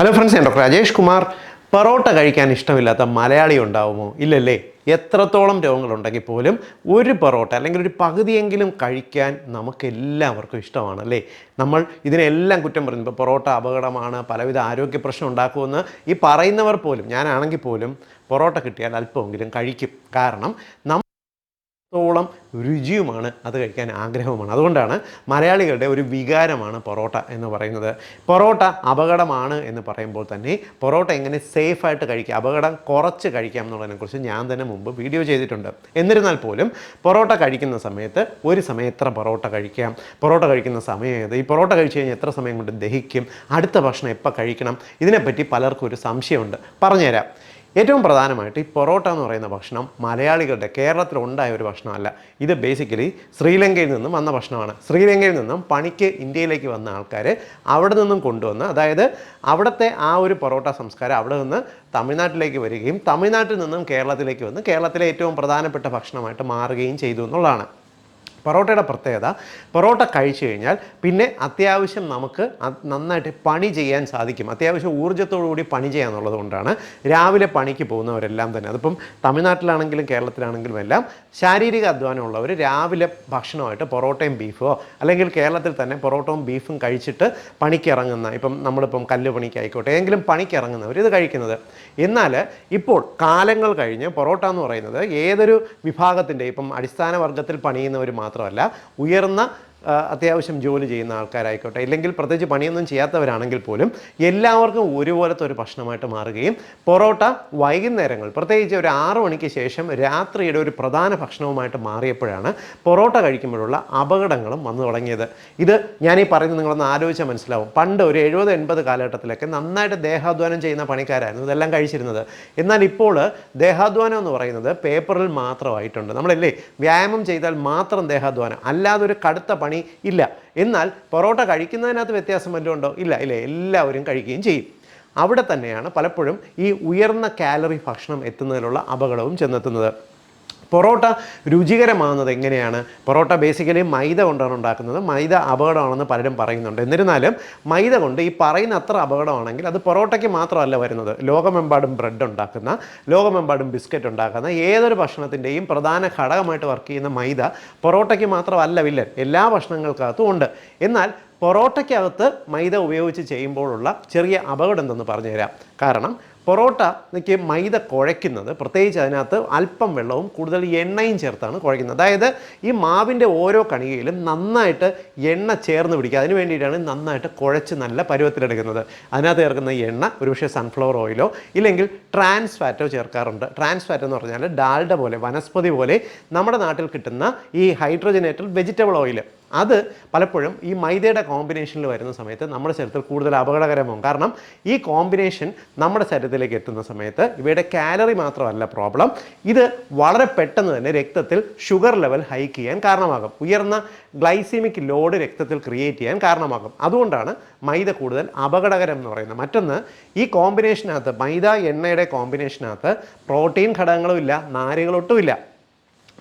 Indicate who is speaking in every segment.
Speaker 1: Hello friends ഞാൻ doctor Rajesh Kumar parotta കഴിക്കാൻ ഇഷ്ടമില്ലാത്ത മലയാളി ഉണ്ടാവുമോ? ഇല്ലല്ലേ? എത്രത്തോളം രോഗങ്ങളുണ്ടെങ്കിൽ പോലും ഒരു പൊറോട്ട അല്ലെങ്കിൽ ഒരു പകുതിയെങ്കിലും കഴിക്കാൻ നമുക്ക് എല്ലാവർക്കും ഇഷ്ടമാണ് അല്ലേ നമ്മൾ ഇതിനെല്ലാം കുറ്റം പറയുന്നു. ഇപ്പോൾ പൊറോട്ട അപകടമാണ് പലവിധ ആരോഗ്യ പ്രശ്നം ഉണ്ടാക്കുമെന്ന് ഈ പറയുന്നവർ പോലും ഞാനാണെങ്കിൽ പോലും പൊറോട്ട കിട്ടിയാൽ അല്പമെങ്കിലും കഴിക്കും. കാരണം ത്തോളം രുചിയുമാണ് അത് കഴിക്കാൻ ആഗ്രഹവുമാണ്. അതുകൊണ്ടാണ് മലയാളികളുടെ ഒരു വികാരമാണ് പൊറോട്ട എന്ന് പറയുന്നത്. പൊറോട്ട അപകടമാണ് എന്ന് പറയുമ്പോൾ തന്നെ പൊറോട്ട എങ്ങനെ സേഫായിട്ട് കഴിക്കുക അപകടം കുറച്ച് കഴിക്കാം എന്നുള്ളതിനെക്കുറിച്ച് ഞാൻ തന്നെ മുമ്പ് വീഡിയോ ചെയ്തിട്ടുണ്ട്. എന്നിരുന്നാൽ പോലും പൊറോട്ട കഴിക്കുന്ന സമയത്ത് ഒരു സമയം എത്ര പൊറോട്ട കഴിക്കാം പൊറോട്ട കഴിക്കുന്ന സമയം ഏത് ഈ പൊറോട്ട കഴിച്ചു കഴിഞ്ഞാൽ എത്ര സമയം കൊണ്ട് ദഹിക്കും അടുത്ത ഭക്ഷണം എപ്പോൾ കഴിക്കണം ഇതിനെപ്പറ്റി പലർക്കും ഒരു സംശയമുണ്ട്. പറഞ്ഞുതരാം. ഏറ്റവും പ്രധാനമായിട്ട് ഈ പൊറോട്ട എന്ന് പറയുന്ന ഭക്ഷണം മലയാളികളുടെ കേരളത്തിൽ ഉണ്ടായ ഒരു ഭക്ഷണമല്ല. ഇത് ബേസിക്കലി ശ്രീലങ്കയിൽ നിന്നും വന്ന ഭക്ഷണമാണ്. ശ്രീലങ്കയിൽ നിന്നും പണിക്ക് ഇന്ത്യയിലേക്ക് വന്ന ആൾക്കാർ അവിടെ നിന്നും കൊണ്ടുവന്ന് അതായത് അവിടുത്തെ ആ ഒരു പൊറോട്ട സംസ്കാരം അവിടെ നിന്ന് തമിഴ്നാട്ടിലേക്ക് വരികയും തമിഴ്നാട്ടിൽ നിന്നും കേരളത്തിലേക്ക് വന്ന് കേരളത്തിലെ ഏറ്റവും പ്രധാനപ്പെട്ട ഭക്ഷണമായിട്ട് മാറുകയും ചെയ്തു എന്നുള്ളതാണ്. പൊറോട്ടയുടെ പ്രത്യേകത പൊറോട്ട കഴിച്ചു കഴിഞ്ഞാൽ പിന്നെ അത്യാവശ്യം നമുക്ക് നന്നായിട്ട് പണി ചെയ്യാൻ സാധിക്കും. അത്യാവശ്യം ഊർജത്തോടു കൂടി പണി ചെയ്യാന്നുള്ളത് കൊണ്ടാണ് രാവിലെ പണിക്ക് പോകുന്നവരെല്ലാം തന്നെ. അതിപ്പം തമിഴ്നാട്ടിലാണെങ്കിലും കേരളത്തിലാണെങ്കിലും എല്ലാം ശാരീരിക അധ്വാനമുള്ളവർ രാവിലെ ഭക്ഷണമായിട്ട് പൊറോട്ടയും ബീഫോ അല്ലെങ്കിൽ കേരളത്തിൽ തന്നെ പൊറോട്ടയും ബീഫും കഴിച്ചിട്ട് പണിക്കിറങ്ങുന്ന ഇപ്പം നമ്മളിപ്പം കല്ല് പണിക്കായിക്കോട്ടെ എങ്കിലും പണിക്കിറങ്ങുന്നവർ ഇത് കഴിക്കുന്നത്. എന്നാൽ ഇപ്പോൾ കാലങ്ങൾ കഴിഞ്ഞ് പൊറോട്ട എന്ന് പറയുന്നത് ഏതൊരു വിഭാഗത്തിന്റെ ഇപ്പം അടിസ്ഥാന വർഗത്തിൽ പണിയുന്നവർ മാത്രമല്ല ഉയർന്ന അത്യാവശ്യം ജോലി ചെയ്യുന്ന ആൾക്കാരായിക്കോട്ടെ ഇല്ലെങ്കിൽ പ്രത്യേകിച്ച് പണിയൊന്നും ചെയ്യാത്തവരാണെങ്കിൽ പോലും എല്ലാവർക്കും ഒരുപോലത്തെ ഒരു ഭക്ഷണമായിട്ട് മാറുകയും പൊറോട്ട വൈകുന്നേരങ്ങൾ പ്രത്യേകിച്ച് ഒരു ആറ് മണിക്ക് ശേഷം രാത്രിയുടെ ഒരു പ്രധാന ഭക്ഷണവുമായിട്ട് മാറിയപ്പോഴാണ് പൊറോട്ട കഴിക്കുമ്പോഴുള്ള അപകടങ്ങളും വന്നു തുടങ്ങിയത്. ഇത് ഞാൻ ഈ പറയുന്നത് നിങ്ങളൊന്ന് ആലോചിച്ചാൽ മനസ്സിലാവും. പണ്ട് ഒരു എഴുപത് എൺപത് കാലഘട്ടത്തിലൊക്കെ നന്നായിട്ട് ദേഹാധ്വാനം ചെയ്യുന്ന പണിക്കാരായിരുന്നു ഇതെല്ലാം കഴിച്ചിരുന്നത്. എന്നാൽ ഇപ്പോൾ ദേഹാധ്വാനം എന്ന് പറയുന്നത് പേപ്പറിൽ മാത്രമായിട്ടുണ്ട്. നമ്മളല്ലേ വ്യായാമം ചെയ്താൽ മാത്രം ദേഹാധ്വാനം അല്ലാതെ ഒരു കടുത്ത പണി ഇല്ല. എന്നാൽ പൊറോട്ട കഴിക്കുന്നതിനകത്ത് വ്യത്യാസം വല്ലതും ഉണ്ടോ? ഇല്ല ഇല്ല. എല്ലാവരും കഴിക്കുകയും ചെയ്യും. അവിടെ തന്നെയാണ് പലപ്പോഴും ഈ ഉയർന്ന കാലറി ഭക്ഷണം എത്തുന്നതിനുള്ള അപകടവും ചെന്നെത്തുന്നത്. പൊറോട്ട രുചികരമാകുന്നത് എങ്ങനെയാണ്? പൊറോട്ട ബേസിക്കലി മൈദ കൊണ്ടാണ് ഉണ്ടാക്കുന്നത്. മൈദ അപകടമാണെന്ന് പലരും പറയുന്നുണ്ട്. എന്നിരുന്നാലും മൈദ കൊണ്ട് ഈ പറയുന്ന അത്ര അപകടമാണെങ്കിൽ അത് പൊറോട്ടയ്ക്ക് മാത്രമല്ല വരുന്നത്. ലോകമെമ്പാടും ബ്രെഡ് ഉണ്ടാക്കുന്ന ലോകമെമ്പാടും ബിസ്ക്കറ്റ് ഉണ്ടാക്കുന്ന ഏതൊരു ഭക്ഷണത്തിന്റെയും പ്രധാന ഘടകമായിട്ട് വർക്ക് ചെയ്യുന്ന മൈദ പൊറോട്ടയ്ക്ക് മാത്രമല്ല വില്ലൻ. എല്ലാ ഭക്ഷണങ്ങൾക്കകത്തും ഉണ്ട്. എന്നാൽ പൊറോട്ടയ്ക്കകത്ത് മൈദ ഉപയോഗിച്ച് ചെയ്യുമ്പോഴുള്ള ചെറിയ അപകടം എന്തെന്ന് പറഞ്ഞുതരാം. കാരണം പൊറോട്ടയ്ക്ക് മൈദ കുഴയ്ക്കുന്നത് പ്രത്യേകിച്ച് അതിനകത്ത് അല്പം വെള്ളവും കൂടുതൽ എണ്ണയും ചേർത്താണ് കുഴയ്ക്കുന്നത്. അതായത് ഈ മാവിന്റെ ഓരോ കണികയിലും നന്നായിട്ട് എണ്ണ ചേർന്ന് പിടിക്കുക. അതിന് വേണ്ടിയിട്ടാണ് നന്നായിട്ട് കുഴച്ച് നല്ല പരുവത്തിലെടുക്കുന്നത്. അതിനകത്ത് ചേർക്കുന്ന എണ്ണ ഒരുപക്ഷെ സൺഫ്ലവർ ഓയിലോ ഇല്ലെങ്കിൽ ട്രാൻസ് ഫാറ്റോ ചേർക്കാറുണ്ട്. ട്രാൻസ് ഫാറ്റ് എന്ന് പറഞ്ഞാൽ ഡാൽഡ പോലെ വനസ്പതി പോലെ നമ്മുടെ നാട്ടിൽ കിട്ടുന്ന ഈ ഹൈഡ്രോജനേറ്റഡ് വെജിറ്റബിൾ ഓയിൽ അത് പലപ്പോഴും ഈ മൈദയുടെ കോമ്പിനേഷനിൽ വരുന്ന സമയത്ത് നമ്മുടെ ശരീരത്തിൽ കൂടുതൽ അപകടകരമാകും കാരണം ഈ കോമ്പിനേഷൻ നമ്മുടെ ശരീരത്തിലേക്ക് എത്തുന്ന സമയത്ത് ഇവയുടെ കാലറി മാത്രമല്ല പ്രോബ്ലം ഇത് വളരെ പെട്ടെന്ന് തന്നെ രക്തത്തിൽ ഷുഗർ ലെവൽ ഹൈക്ക് ചെയ്യാൻ കാരണമാകും. ഉയർന്ന ഗ്ലൈസീമിക് ലോഡ് രക്തത്തിൽ ക്രിയേറ്റ് ചെയ്യാൻ കാരണമാകും. അതുകൊണ്ടാണ് മൈദ കൂടുതൽ അപകടകരം എന്ന് പറയുന്നത്. മറ്റൊന്ന് ഈ കോമ്പിനേഷനകത്ത് മൈദ എണ്ണയുടെ കോമ്പിനേഷനകത്ത് പ്രോട്ടീൻ ഘടകങ്ങളും ഇല്ല നാരുകളൊട്ടും ഇല്ല.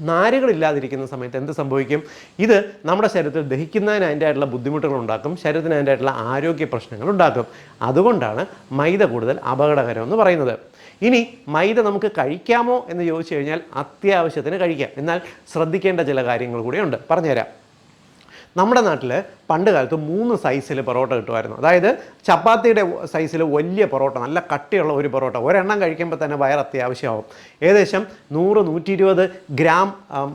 Speaker 1: നാരുകളില്ലാതിരിക്കുന്ന സമയത്ത് എന്ത് സംഭവിക്കും? ഇത് നമ്മുടെ ശരീരത്തിൽ ദഹിക്കുന്നതിന് അതിന്റെ ആയിട്ടുള്ള ബുദ്ധിമുട്ടുകൾ ഉണ്ടാക്കും ശരീരത്തിന് അതിന്റെ ആയിട്ടുള്ള ആരോഗ്യ പ്രശ്നങ്ങൾ ഉണ്ടാക്കും അതുകൊണ്ടാണ് മൈദ കൂടുതൽ അപകടകരം എന്ന് പറയുന്നത്. ഇനി മൈദ നമുക്ക് കഴിക്കാമോ എന്ന് ചോദിച്ചു കഴിഞ്ഞാൽ അത്യാവശ്യത്തിന് കഴിക്കാം. എന്നാൽ ശ്രദ്ധിക്കേണ്ട ചില കാര്യങ്ങൾ കൂടിയുണ്ട്. പറഞ്ഞുതരാം. നമ്മുടെ നാട്ടിൽ പണ്ട് കാലത്ത് മൂന്ന് സൈസിൽ പൊറോട്ട കിട്ടുമായിരുന്നു. അതായത് ചപ്പാത്തിയുടെ സൈസിൽ വലിയ പൊറോട്ട നല്ല കട്ടിയുള്ള ഒരു പൊറോട്ട. ഒരെണ്ണം കഴിക്കുമ്പോൾ തന്നെ വയർ അത്യാവശ്യമാവും. ഏകദേശം നൂറ് നൂറ്റി ഇരുപത് ഗ്രാം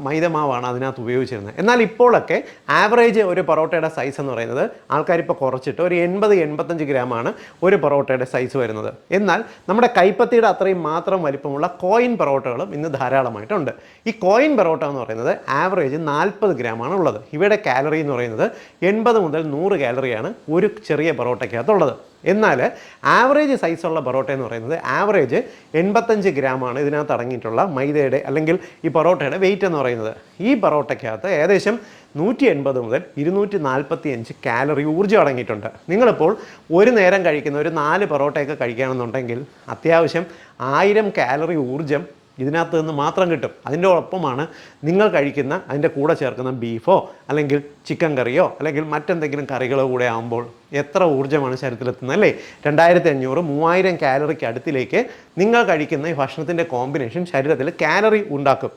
Speaker 1: മൈദമാവാണ് അതിനകത്ത് ഉപയോഗിച്ചിരുന്നത്. എന്നാൽ ഇപ്പോഴൊക്കെ ആവറേജ് ഒരു പൊറോട്ടയുടെ സൈസ് എന്ന് പറയുന്നത് ആൾക്കാർ ആൾക്കാരിപ്പോൾ കുറച്ചിട്ട് ഒരു എൺപത് എൺപത്തഞ്ച് ഗ്രാമാണ് ഒരു പൊറോട്ടയുടെ സൈസ് വരുന്നത്. എന്നാൽ നമ്മുടെ കൈപ്പത്തിയുടെ അത്രയും മാത്രം വലിപ്പമുള്ള കോയിൻ പൊറോട്ടകളും ഇന്ന് ധാരാളമായിട്ടുണ്ട്. ഈ കോയിൻ പൊറോട്ട എന്ന് പറയുന്നത് ആവറേജ് നാൽപ്പത് ഗ്രാമാണ് ഉള്ളത്. ഇവയുടെ കാലറി എന്ന് പറയുന്നത് എൺപത് മുതൽ നൂറ് കാലറിയാണ് ഒരു ചെറിയ പൊറോട്ടയ്ക്കകത്തുള്ളത് എന്നാൽ ആവറേജ് സൈസുള്ള പൊറോട്ട എന്ന് പറയുന്നത് ആവറേജ് എൺപത്തഞ്ച് ഗ്രാമാണ് ഇതിനകത്ത് അടങ്ങിയിട്ടുള്ള മൈദയുടെ അല്ലെങ്കിൽ ഈ പൊറോട്ടയുടെ വെയിറ്റ് എന്ന് പറയുന്നത്. ഈ പൊറോട്ടയ്ക്കകത്ത് ഏകദേശം നൂറ്റി എൺപത് മുതൽ ഇരുന്നൂറ്റി നാൽപ്പത്തി അഞ്ച് കാലറി ഊർജം അടങ്ങിയിട്ടുണ്ട്. നിങ്ങളിപ്പോൾ ഒരു നേരം കഴിക്കുന്ന ഒരു നാല് പൊറോട്ടയൊക്കെ കഴിക്കുകയാണെന്നുണ്ടെങ്കിൽ അത്യാവശ്യം ആയിരം കാലറി ഊർജം ഇതിനകത്ത് നിന്ന് മാത്രം കിട്ടും. അതിന്റെ ഒപ്പമാണ് നിങ്ങൾ കഴിക്കുന്ന അതിന്റെ കൂടെ ചേർക്കുന്ന ബീഫോ അല്ലെങ്കിൽ ചിക്കൻ കറിയോ അല്ലെങ്കിൽ മറ്റെന്തെങ്കിലും കറികളോ കൂടെ ആകുമ്പോൾ എത്ര ഊർജമാണ് ശരീരത്തിലെത്തുന്നത് അല്ലേ? രണ്ടായിരത്തി അഞ്ഞൂറ് മൂവായിരം കാലറിക്ക് അടുത്തിലേക്ക് നിങ്ങൾ കഴിക്കുന്ന ഈ ഭക്ഷണത്തിന്റെ കോമ്പിനേഷൻ ശരീരത്തിൽ കാലറി ഉണ്ടാക്കും.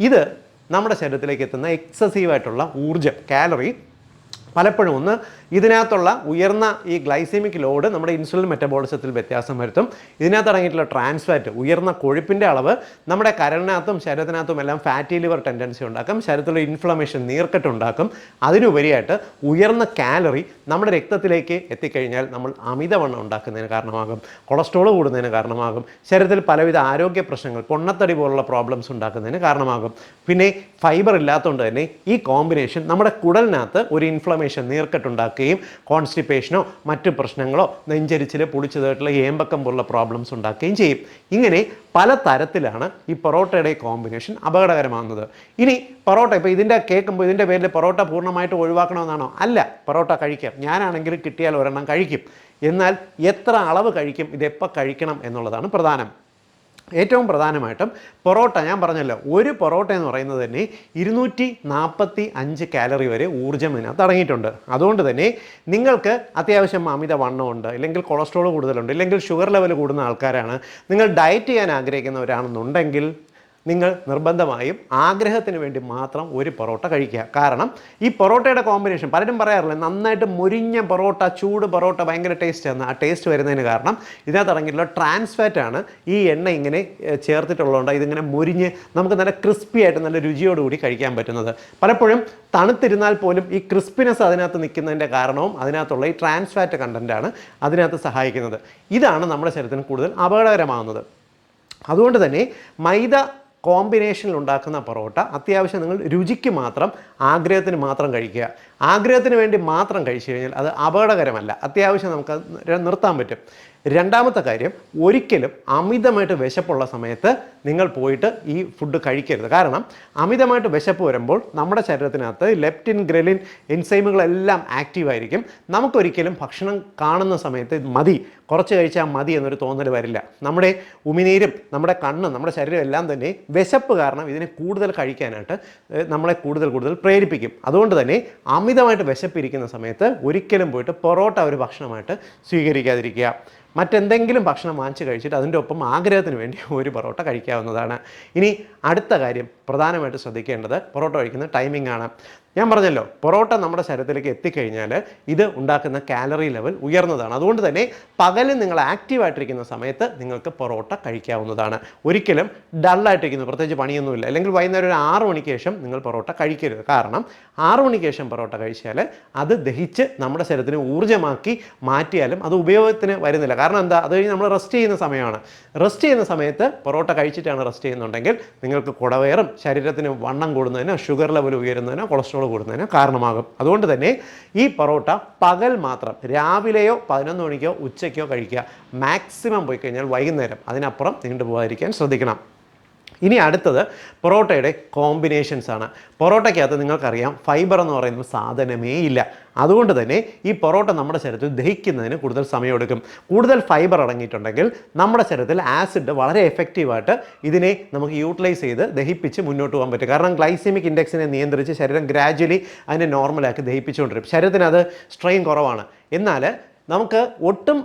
Speaker 1: ഇത് നമ്മുടെ ശരീരത്തിലേക്ക് എത്തുന്ന എക്സസീവായിട്ടുള്ള ഊർജം കാലറി പലപ്പോഴും ഒന്ന് ഇതിനകത്തുള്ള ഉയർന്ന ഈ ഗ്ലൈസീമിക് ലോഡ് നമ്മുടെ ഇൻസുലിൻ മെറ്റബോളിസത്തിൽ വ്യത്യാസം വരുത്തും. ഇതിനകത്ത് അടങ്ങിയിട്ടുള്ള ട്രാൻസ്ഫാറ്റ് ഉയർന്ന കൊഴുപ്പിന്റെ അളവ് നമ്മുടെ കരളിനകത്തും ശരീരത്തിനകത്തും എല്ലാം ഫാറ്റി ലിവർ ടെൻഡൻസി ഉണ്ടാക്കും ശരീരത്തിലുള്ള ഇൻഫ്ലമേഷൻ നീർക്കെട്ട് ഉണ്ടാക്കും. അതിനുപരിയായിട്ട് ഉയർന്ന കാലറി നമ്മുടെ രക്തത്തിലേക്ക് എത്തിക്കഴിഞ്ഞാൽ നമ്മൾ അമിതവണ്ണം ഉണ്ടാക്കുന്നതിന് കാരണമാകും കൊളസ്ട്രോൾ കൂടുന്നതിന് കാരണമാകും ശരീരത്തിൽ പലവിധ ആരോഗ്യ പ്രശ്നങ്ങൾ പൊണ്ണത്തടി പോലുള്ള പ്രോബ്ലംസ് ഉണ്ടാക്കുന്നതിന് കാരണമാകും. പിന്നെ ഫൈബർ ഇല്ലാത്തതുകൊണ്ട് തന്നെ ഈ കോമ്പിനേഷൻ നമ്മുടെ കുടലിനകത്ത് ഒരു ഇൻഫ്ലമേഷൻ നീർക്കെട്ടുണ്ടാക്കുകയും കോൺസ്റ്റിപ്പേഷനോ മറ്റ് പ്രശ്നങ്ങളോ നെഞ്ചരിച്ചിൽ പുളിച്ചതായിട്ടുള്ള ഏമ്പക്കം പോലുള്ള പ്രോബ്ലംസ് ഉണ്ടാക്കുകയും ചെയ്യും. ഇങ്ങനെ പല തരത്തിലാണ് ഈ പൊറോട്ടയുടെ കോമ്പിനേഷൻ അപകടകരമാകുന്നത്. ഇനി പൊറോട്ട ഇപ്പോൾ ഇതിന്റെ കേൾക്കുമ്പോൾ ഇതിന്റെ പേരിൽ പൊറോട്ട പൂർണമായിട്ട് ഒഴിവാക്കണമെന്നാണോ? അല്ല പൊറോട്ട കഴിക്കാം. ഞാനാണെങ്കിൽ കിട്ടിയാൽ ഒരെണ്ണം കഴിക്കും. എന്നാൽ എത്ര അളവ് കഴിക്കും ഇതെപ്പോൾ കഴിക്കണം എന്നുള്ളതാണ് പ്രധാനം. ഏറ്റവും പ്രധാനമായിട്ടും പൊറോട്ട. ഞാൻ പറഞ്ഞല്ലോ ഒരു പൊറോട്ട എന്ന് പറയുന്നത് തന്നെ ഇരുന്നൂറ്റി നാൽപ്പത്തി അഞ്ച് കാലറി വരെ ഊർജം ഇതിനകത്ത് അടങ്ങിയിട്ടുണ്ട്. അതുകൊണ്ട് തന്നെ നിങ്ങൾക്ക് അത്യാവശ്യം അമിത വണ്ണമുണ്ട് ഇല്ലെങ്കിൽ കൊളസ്ട്രോൾ കൂടുതലുണ്ട് ഇല്ലെങ്കിൽ ഷുഗർ ലെവൽ കൂടുന്ന ആൾക്കാരാണ് നിങ്ങൾ ഡയറ്റ് ചെയ്യാൻ ആഗ്രഹിക്കുന്നവരാണെന്നുണ്ടെങ്കിൽ നിങ്ങൾ നിർബന്ധമായും ആഗ്രഹത്തിന് വേണ്ടി മാത്രം ഒരു പൊറോട്ട കഴിക്കുക. കാരണം ഈ പൊറോട്ടയുടെ കോമ്പിനേഷൻ പലരും പറയാറില്ല നന്നായിട്ട് മുരിഞ്ഞ പൊറോട്ട ചൂട് പൊറോട്ട ഭയങ്കര ടേസ്റ്റ് ആണ്. ആ ടേസ്റ്റ് വരുന്നതിന് കാരണം ഇതിനകത്ത് അടങ്ങിയിട്ടുള്ള ട്രാൻസ്ഫാറ്റാണ് ഈ എണ്ണ ഇങ്ങനെ ചേർത്തിട്ടുള്ളതുകൊണ്ട് ഇതിങ്ങനെ മുരിഞ്ഞ് നമുക്ക് നല്ല ക്രിസ്പി ആയിട്ട് നല്ല രുചിയോടുകൂടി കഴിക്കാൻ പറ്റുന്നത്. പലപ്പോഴും തണുത്തിരുന്നാൽ പോലും ഈ ക്രിസ്പിനെസ് അതിനകത്ത് നിൽക്കുന്നതിന്റെ കാരണവും അതിനകത്തുള്ള ഈ ട്രാൻസ്ഫാറ്റ് കണ്ടന്റാണ് അതിനകത്ത് സഹായിക്കുന്നത്. ഇതാണ് നമ്മുടെ ശരീരത്തിന് കൂടുതൽ അപകടകരമാകുന്നത് അതുകൊണ്ട് തന്നെ മൈദ കോമ്പിനേഷനിൽ ഉണ്ടാക്കുന്ന പൊറോട്ട അത്യാവശ്യം നിങ്ങൾ രുചിക്ക് മാത്രം ആഗ്രഹത്തിന് മാത്രം കഴിക്കുക. ആഗ്രഹത്തിന് വേണ്ടി മാത്രം കഴിച്ചു കഴിഞ്ഞാൽ അത് അപകടകരമല്ല. അത്യാവശ്യം നമുക്ക് നിർത്താൻ പറ്റും. രണ്ടാമത്തെ കാര്യം ഒരിക്കലും അമിതമായിട്ട് വിശപ്പുള്ള സമയത്ത് നിങ്ങൾ പോയിട്ട് ഈ ഫുഡ് കഴിക്കരുത്. കാരണം അമിതമായിട്ട് വിശപ്പ് വരുമ്പോൾ നമ്മുടെ ശരീരത്തിനകത്ത് ലെപ്റ്റിൻ ഗ്രലിൻ എൻസൈമുകളെല്ലാം ആക്റ്റീവായിരിക്കും നമുക്കൊരിക്കലും ഭക്ഷണം കാണുന്ന സമയത്ത് മതി. കുറച്ച് കഴിച്ചാൽ മതി എന്നൊരു തോന്നൽ വരില്ല. നമ്മുടെ ഉമിനീരും നമ്മുടെ കണ്ണും നമ്മുടെ ശരീരം എല്ലാം തന്നെ വിശപ്പ് കാരണം ഇതിനെ കൂടുതൽ കഴിക്കാനായിട്ട് നമ്മളെ കൂടുതൽ കൂടുതൽ പ്രേരിപ്പിക്കും അതുകൊണ്ട് തന്നെ അമിതമായിട്ട് വിശപ്പിരിക്കുന്ന സമയത്ത് ഒരിക്കലും പോയിട്ട് പൊറോട്ട ഒരു ഭക്ഷണമായിട്ട് സ്വീകരിക്കാതിരിക്കുക. മറ്റെന്തെങ്കിലും ഭക്ഷണം വാങ്ങിച്ച് കഴിച്ചിട്ട് അതിന്റെ ഒപ്പം ആഗ്രഹത്തിന് വേണ്ടി ഒരു പൊറോട്ട കഴിക്കാവുന്നതാണ്. ഇനി അടുത്ത കാര്യം പ്രധാനമായിട്ട് ശ്രദ്ധിക്കേണ്ടത് പൊറോട്ട കഴിക്കുന്ന ടൈമിംഗ് ആണ്. ഞാൻ പറഞ്ഞല്ലോ പൊറോട്ട നമ്മുടെ ശരീരത്തിലേക്ക് എത്തിക്കഴിഞ്ഞാൽ ഇത് ഉണ്ടാക്കുന്ന കാലറി ലെവൽ ഉയർന്നതാണ്. അതുകൊണ്ട് തന്നെ പകലിൽ നിങ്ങൾ ആക്റ്റീവായിട്ടിരിക്കുന്ന സമയത്ത് നിങ്ങൾക്ക് പൊറോട്ട കഴിക്കാവുന്നതാണ്. ഒരിക്കലും ഡള്ളായിട്ടിരിക്കുന്നു പ്രത്യേകിച്ച് പണിയൊന്നുമില്ല. അല്ലെങ്കിൽ വൈകുന്നേരം ഒരു ആറ് മണിക്ക് ശേഷം നിങ്ങൾ പൊറോട്ട കഴിക്കരുത്. കാരണം ആറ് മണിക്ക് ശേഷം പൊറോട്ട കഴിച്ചാൽ അത് ദഹിച്ച് നമ്മുടെ ശരീരത്തിന് ഊർജമാക്കി മാറ്റിയാലും അത് ഉപയോഗത്തിന് വരുന്നില്ല. കാരണം എന്താ? അത് കഴിഞ്ഞ് നമ്മൾ റെസ്റ്റ് ചെയ്യുന്ന സമയമാണ്. റെസ്റ്റ് ചെയ്യുന്ന സമയത്ത് പൊറോട്ട കഴിച്ചിട്ടാണ് റെസ്റ്റ് ചെയ്യുന്നുണ്ടെങ്കിൽ നിങ്ങൾക്ക് കുടവയറും ശരീരത്തിന് വണ്ണം കൂടുന്നതിനോ ഷുഗർ ലെവൽ ഉയരുന്നതിനോ കൊളസ്ട്രോൾ കൂടുന്നതിനോ കാരണമാകും. അതുകൊണ്ട് തന്നെ ഈ പൊറോട്ട പകൽ മാത്രം രാവിലെയോ പതിനൊന്ന് മണിക്കോ ഉച്ചയ്ക്കോ കഴിക്കുക. മാക്സിമം പോയി കഴിഞ്ഞാൽ വൈകുന്നേരം അതിനപ്പുറം നീണ്ടു പോകാതിരിക്കാൻ ശ്രദ്ധിക്കണം. ഇനി അടുത്തത് പൊറോട്ടയുടെ കോമ്പിനേഷൻസ് ആണ്. പൊറോട്ടയ്ക്കകത്ത് നിങ്ങൾക്കറിയാം ഫൈബർ എന്ന് പറയുന്ന സാധനമേ ഇല്ല. അതുകൊണ്ട് തന്നെ ഈ പൊറോട്ട നമ്മുടെ ശരീരത്തിൽ ദഹിക്കുന്നതിന് കൂടുതൽ സമയമെടുക്കും. കൂടുതൽ ഫൈബർ അടങ്ങിയിട്ടുണ്ടെങ്കിൽ നമ്മുടെ ശരീരത്തിൽ ആസിഡ് വളരെ എഫക്റ്റീവായിട്ട് ഇതിനെ നമുക്ക് യൂട്ടിലൈസ് ചെയ്ത് ദഹിപ്പിച്ച് മുന്നോട്ട് പോകാൻ പറ്റും. കാരണം ഗ്ലൈസെമിക് ഇൻഡെക്സിനെ നിയന്ത്രിച്ച് ശരീരം ഗ്രാജ്വലി അതിനെ നോർമലാക്കി ദഹിപ്പിച്ചുകൊണ്ടിരിക്കും. ശരീരത്തിന് അത് സ്ട്രെയിൻ കുറവാണ്. എന്നാൽ നമുക്ക് ഒട്ടും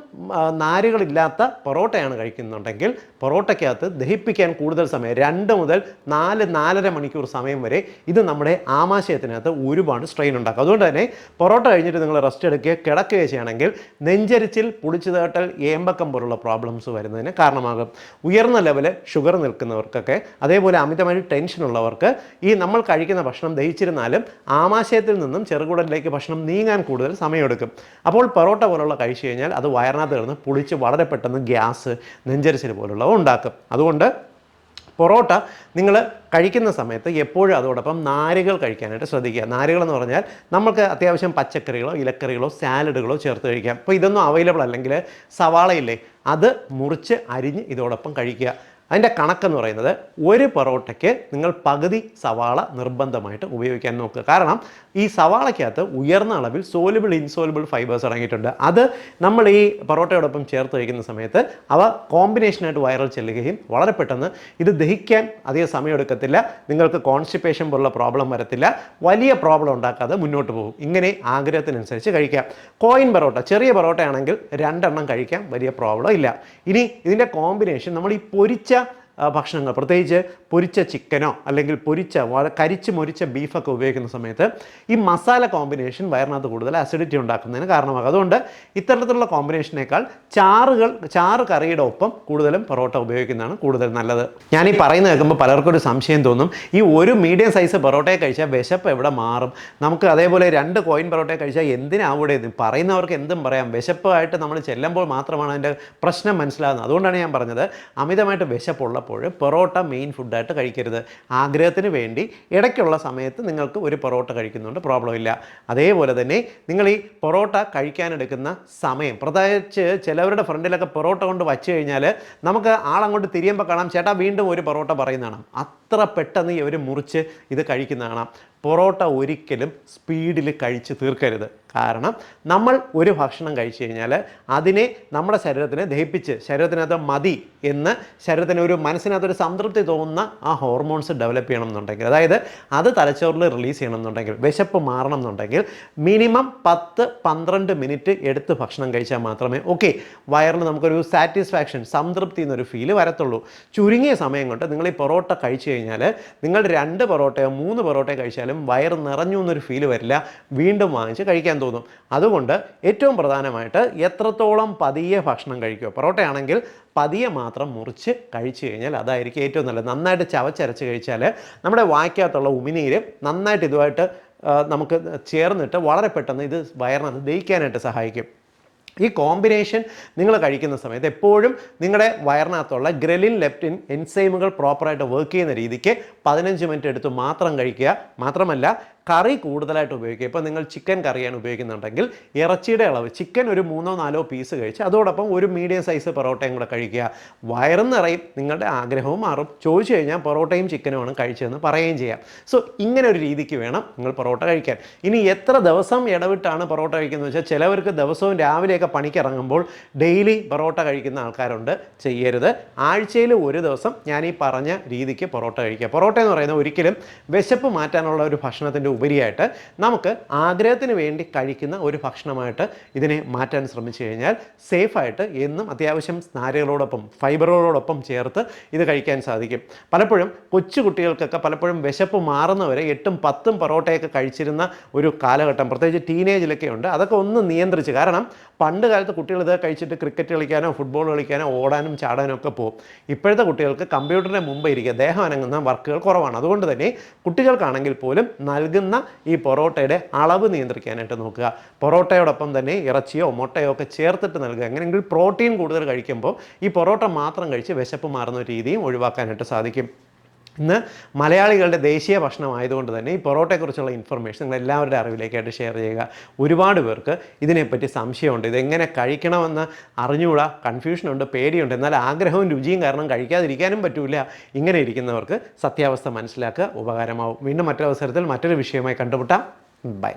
Speaker 1: നാരുകളില്ലാത്ത പൊറോട്ടയാണ് കഴിക്കുന്നുണ്ടെങ്കിൽ പൊറോട്ടയ്ക്കകത്ത് ദഹിപ്പിക്കാൻ കൂടുതൽ സമയം രണ്ട് മുതൽ നാല് നാലര മണിക്കൂർ സമയം വരെ ഇത് നമ്മുടെ ആമാശയത്തിനകത്ത് ഒരുപാട് സ്ട്രെയിൻ ഉണ്ടാക്കും. അതുകൊണ്ട് തന്നെ പൊറോട്ട കഴിഞ്ഞിട്ട് നിങ്ങൾ റെസ്റ്റ് എടുക്കുക കിടക്കുകയോ ചെയ്യുകയാണെങ്കിൽ നെഞ്ചരിച്ചിൽ പുളിച്ചു തേട്ടൽ ഏമ്പക്കം പോലുള്ള പ്രോബ്ലംസ് വരുന്നതിന് കാരണമാകും. ഉയർന്ന ലെവൽ ഷുഗർ നിൽക്കുന്നവർക്കൊക്കെ അതേപോലെ അമിതമായി ടെൻഷനുള്ളവർക്ക് ഈ നമ്മൾ കഴിക്കുന്ന ഭക്ഷണം ദഹിച്ചിരുന്നാലും ആമാശയത്തിൽ നിന്നും ചെറുകുടലിലേക്ക് ഭക്ഷണം നീങ്ങാൻ കൂടുതൽ സമയമെടുക്കും. അപ്പോൾ പൊറോട്ട പോലുള്ള കഴിച്ചു കഴിഞ്ഞാൽ അത് വയറിനകത്ത് കിടന്ന് പുളിച്ച് വളരെ പെട്ടെന്ന് ഗ്യാസ് നെഞ്ചരിച്ചിൽ പോലുള്ളവ ഉണ്ടാക്കും. അതുകൊണ്ട് പൊറോട്ട നിങ്ങൾ കഴിക്കുന്ന സമയത്ത് എപ്പോഴും അതോടൊപ്പം നാരുകൾ കഴിക്കാനായിട്ട് ശ്രദ്ധിക്കുക. നാരുകൾ എന്ന് പറഞ്ഞാൽ നമുക്ക് അത്യാവശ്യം പച്ചക്കറികളോ ഇലക്കറികളോ സാലഡുകളോ ചേർത്ത് കഴിക്കാം. അപ്പോൾ ഇതൊന്നും അവൈലബിൾ അല്ലെങ്കിൽ സവാളയില്ലേ അത് മുറിച്ച് അരിഞ്ഞ് ഇതോടൊപ്പം കഴിക്കുക. അതിന്റെ കണക്കെന്ന് പറയുന്നത് ഒരു പൊറോട്ടയ്ക്ക് നിങ്ങൾ പകുതി സവാള നിർബന്ധമായിട്ട് ഉപയോഗിക്കാൻ നോക്കുക. കാരണം ഈ സവാളയ്ക്കകത്ത് ഉയർന്ന അളവിൽ സോലുബിൾ ഇൻസോലുബിൾ ഫൈബേഴ്സ് അടങ്ങിയിട്ടുണ്ട്. അത് നമ്മൾ ഈ പൊറോട്ടയോടൊപ്പം ചേർത്ത് കഴിക്കുന്ന സമയത്ത് അവ കോമ്പിനേഷനായിട്ട് വൈറൽ ചെല്ലുകയും വളരെ പെട്ടെന്ന് ഇത് ദഹിക്കാൻ അധികം സമയമെടുക്കത്തില്ല. നിങ്ങൾക്ക് കോൺസ്റ്റിപ്പേഷൻ പോലുള്ള പ്രോബ്ലം വരത്തില്ല. വലിയ പ്രോബ്ലം ഉണ്ടാക്കാതെ മുന്നോട്ട് പോകും. ഇങ്ങനെ ആഗ്രഹത്തിനനുസരിച്ച് കഴിക്കാം. കോയിൻ പൊറോട്ട ചെറിയ പൊറോട്ട ആണെങ്കിൽ രണ്ടെണ്ണം കഴിക്കാം. വലിയ പ്രോബ്ലം ഇല്ല. ഇനി ഇതിന്റെ കോമ്പിനേഷൻ നമ്മൾ ഈ പൊരിച്ച ഭക്ഷണങ്ങൾ പ്രത്യേകിച്ച് പൊരിച്ച ചിക്കനോ അല്ലെങ്കിൽ പൊരിച്ച കരിച്ച് മൊരിച്ച ബീഫൊക്കെ ഉപയോഗിക്കുന്ന സമയത്ത് ഈ മസാല കോമ്പിനേഷൻ വയറിനകത്ത് കൂടുതൽ അസിഡിറ്റി ഉണ്ടാക്കുന്നതിന് കാരണമാകും. അതുകൊണ്ട് ഇത്തരത്തിലുള്ള കോമ്പിനേഷനേക്കാൾ ചാറുകൾ ചാറ് കറിയുടെ ഒപ്പം കൂടുതലും പൊറോട്ട ഉപയോഗിക്കുന്നതാണ് കൂടുതൽ നല്ലത്. ഞാൻ ഈ പറയുന്നത് കേൾക്കുമ്പോൾ പലർക്കും ഒരു സംശയം തോന്നും. ഈ ഒരു മീഡിയം സൈസ് പൊറോട്ടയെ കഴിച്ചാൽ വിശപ്പ് എവിടെ മാറും? നമുക്ക് അതേപോലെ രണ്ട് കോയിൻ പൊറോട്ടയെ കഴിച്ചാൽ എന്തിനാവിടെ? പറയുന്നവർക്ക് എന്തും പറയാം. വിശപ്പായിട്ട് നമ്മൾ ചെല്ലുമ്പോൾ മാത്രമാണ് അതിന്റെ പ്രശ്നം മനസ്സിലാകുന്നത്. അതുകൊണ്ടാണ് ഞാൻ പറഞ്ഞത് അമിതമായിട്ട് വിശപ്പുള്ളപ്പോൾ പൊറോട്ട മെയിൻ ഫുഡായിട്ട് കഴിക്കരുത്. ആഗ്രഹത്തിന് വേണ്ടി ഇടയ്ക്കുള്ള സമയത്ത് നിങ്ങൾക്ക് ഒരു പൊറോട്ട കഴിക്കുന്നുണ്ട്. പ്രോബ്ലം ഇല്ല. അതേപോലെ തന്നെ നിങ്ങൾ ഈ പൊറോട്ട കഴിക്കാനെടുക്കുന്ന സമയം പ്രത്യേകിച്ച് ചിലവരുടെ ഫ്രണ്ടിലൊക്കെ പൊറോട്ട കൊണ്ട് വച്ചു കഴിഞ്ഞാൽ നമുക്ക് ആളങ്ങോട്ട് തിരിയുമ്പോൾ കാണാം. ചേട്ടാ വീണ്ടും ഒരു പൊറോട്ട പറയുന്നതാണ് അത്ര പെട്ടെന്ന് ഇവർ മുറിച്ച് ഇത് കഴിക്കുന്ന കാണാം. പൊറോട്ട ഒരിക്കലും സ്പീഡിൽ കഴിച്ച് തീർക്കരുത്. കാരണം നമ്മൾ ഒരു ഭക്ഷണം കഴിച്ചു കഴിഞ്ഞാൽ അതിനെ നമ്മുടെ ശരീരത്തിനെ ദഹിപ്പിച്ച് ശരീരത്തിനകത്ത് മതി എന്ന് ശരീരത്തിന് ഒരു മനസ്സിനകത്തൊരു സംതൃപ്തി തോന്നുന്ന ആ ഹോർമോൺസ് ഡെവലപ്പ് ചെയ്യണം എന്നുണ്ടെങ്കിൽ അതായത് അത് തലച്ചോറിൽ റിലീസ് ചെയ്യണം എന്നുണ്ടെങ്കിൽ വിശപ്പ് മാറണം എന്നുണ്ടെങ്കിൽ മിനിമം പത്ത് പന്ത്രണ്ട് മിനിറ്റ് എടുത്ത് ഭക്ഷണം കഴിച്ചാൽ മാത്രമേ ഓക്കെ. വയറിന് നമുക്കൊരു സാറ്റിസ്ഫാക്ഷൻ സംതൃപ്തി എന്നൊരു ഫീൽ വരത്തുള്ളൂ. ചുരുങ്ങിയ സമയം കൊണ്ട് നിങ്ങൾ ഈ പൊറോട്ട കഴിച്ചു കഴിഞ്ഞാൽ നിങ്ങൾ രണ്ട് പൊറോട്ടയോ മൂന്ന് പൊറോട്ടയോ കഴിച്ചാലും വയറ് നിറഞ്ഞു എന്നൊരു ഫീൽ വരില്ല. വീണ്ടും വാങ്ങിച്ച് കഴിക്കാൻ തോന്നും. അതുകൊണ്ട് ഏറ്റവും പ്രധാനമായിട്ട് എത്രത്തോളം പതിയെ ഭക്ഷണം കഴിക്കുക. പൊറോട്ടയാണെങ്കിൽ പതിയെ മാത്രം മുറിച്ച് കഴിച്ചു കഴിഞ്ഞാൽ അതായിരിക്കും ഏറ്റവും നല്ലത്. നന്നായിട്ട് ചവച്ചരച്ച് കഴിച്ചാൽ നമ്മുടെ വായ്ക്കകത്തുള്ള ഉമിനീര് നന്നായിട്ട് ഇതുമായിട്ട് നമുക്ക് ചേർന്നിട്ട് വളരെ പെട്ടെന്ന് ഇത് വയറിനകത്ത് ദഹിക്കാനായിട്ട് സഹായിക്കും. ഈ കോമ്പിനേഷൻ നിങ്ങൾ കഴിക്കുന്ന സമയത്ത് എപ്പോഴും നിങ്ങളുടെ വയറിനകത്തുള്ള ഗ്രലിൻ ലെപ്റ്റിൻ എൻസൈമുകൾ പ്രോപ്പറായിട്ട് വർക്ക് ചെയ്യുന്ന രീതിക്ക് പതിനഞ്ച് മിനിറ്റ് എടുത്ത് മാത്രം കഴിക്കുക. മാത്രമല്ല കറി കൂടുതലായിട്ട് ഉപയോഗിക്കുക. ഇപ്പോൾ നിങ്ങൾ ചിക്കൻ കറിയാണ് ഉപയോഗിക്കുന്നുണ്ടെങ്കിൽ ഇറച്ചിയുടെ അളവ് ചിക്കൻ ഒരു മൂന്നോ നാലോ പീസ് കഴിച്ച് അതോടൊപ്പം ഒരു മീഡിയം സൈസ് പൊറോട്ടയും കൂടെ കഴിക്കുക. വയറും നിറയും നിങ്ങളുടെ ആഗ്രഹവും മാറും. ചോദിച്ചു കഴിഞ്ഞാൽ പൊറോട്ടയും ചിക്കനുമാണ് കഴിച്ചതെന്ന് പറയുകയും ചെയ്യാം. സോ ഇങ്ങനെ ഒരു രീതിക്ക് വേണം നിങ്ങൾ പൊറോട്ട കഴിക്കാൻ. ഇനി എത്ര ദിവസം ഇടവിട്ടാണ് പൊറോട്ട കഴിക്കുന്നത് വെച്ചാൽ ചിലവർക്ക് ദിവസവും രാവിലെയൊക്കെ പണിക്കിറങ്ങുമ്പോൾ ഡെയിലി പൊറോട്ട കഴിക്കുന്ന ആൾക്കാരുണ്ട്. ചെയ്യരുത്. ആഴ്ചയിൽ ഒരു ദിവസം ഞാൻ ഈ പറഞ്ഞ രീതിക്ക് പൊറോട്ട കഴിക്കുക. പൊറോട്ട എന്ന് പറയുന്നത് ഒരിക്കലും വിശപ്പ് മാറ്റാനുള്ള ഒരു ഭക്ഷണത്തിന്റെ ഉപരിയായിട്ട് നമുക്ക് ആഗ്രഹത്തിന് വേണ്ടി കഴിക്കുന്ന ഒരു ഭക്ഷണമായിട്ട് ഇതിനെ മാറ്റാൻ ശ്രമിച്ചു കഴിഞ്ഞാൽ സേഫായിട്ട് എന്നും അത്യാവശ്യം നാരുകളോടൊപ്പം ഫൈബറുകളോടൊപ്പം ചേർത്ത് ഇത് കഴിക്കാൻ സാധിക്കും. പലപ്പോഴും കൊച്ചുകുട്ടികൾക്കൊക്കെ പലപ്പോഴും വിശപ്പ് മാറുന്നവരെ എട്ടും പത്തും പൊറോട്ടയൊക്കെ കഴിച്ചിരുന്ന ഒരു കാലഘട്ടം പ്രത്യേകിച്ച് ടീനേജിലൊക്കെ ഉണ്ട്. അതൊക്കെ ഒന്ന് നിയന്ത്രിച്ച് കാരണം പണ്ട് കാലത്ത് കുട്ടികൾ ഇത് കഴിച്ചിട്ട് ക്രിക്കറ്റ് കളിക്കാനോ ഫുട്ബോൾ കളിക്കാനോ ഓടാനും ചാടാനും ഒക്കെ പോകും ഇപ്പോഴത്തെ കുട്ടികൾക്ക് കമ്പ്യൂട്ടറിന്റെ മുമ്പ് ഇരിക്കുക ദേഹം അനങ്ങുന്ന വർക്കുകൾ കുറവാണ്. അതുകൊണ്ട് തന്നെ കുട്ടികൾക്കാണെങ്കിൽ പോലും നൽകുന്ന ഈ പൊറോട്ടയുടെ അളവ് നിയന്ത്രിക്കാനായിട്ട് നോക്കുക. പൊറോട്ടയോടൊപ്പം തന്നെ ഇറച്ചിയോ മുട്ടയോ ഒക്കെ ചേർത്തിട്ട് നൽകുക. എങ്ങനെയെങ്കിൽ പ്രോട്ടീൻ കൂടുതൽ കഴിക്കുമ്പോൾ ഈ പൊറോട്ട മാത്രം കഴിച്ച് വിശപ്പ് മാറുന്ന രീതിയും ഒഴിവാക്കാനായിട്ട് സാധിക്കും. ഇന്ന് മലയാളികളുടെ ദേശീയ ഭക്ഷണമായതുകൊണ്ട് തന്നെ ഈ പൊറോട്ടയെക്കുറിച്ചുള്ള ഇൻഫർമേഷൻ നിങ്ങൾ എല്ലാവരുടെ അറിവിലേക്കായിട്ട് ഷെയർ ചെയ്യുക. ഒരുപാട് പേർക്ക് ഇതിനെപ്പറ്റി സംശയമുണ്ട്. ഇതെങ്ങനെ കഴിക്കണമെന്ന് അറിഞ്ഞുകൂടാ കൺഫ്യൂഷനുണ്ട് പേടിയുണ്ട്. എന്നാൽ ആഗ്രഹവും രുചിയും കാരണം കഴിക്കാതിരിക്കാനും പറ്റൂല. ഇങ്ങനെ ഇരിക്കുന്നവർക്ക് സത്യാവസ്ഥ മനസ്സിലാക്കുക ഉപകാരമാവും. വീണ്ടും മറ്റൊരവസരത്തിൽ മറ്റൊരു വിഷയമായി കണ്ടുമുട്ടാം. ബൈ.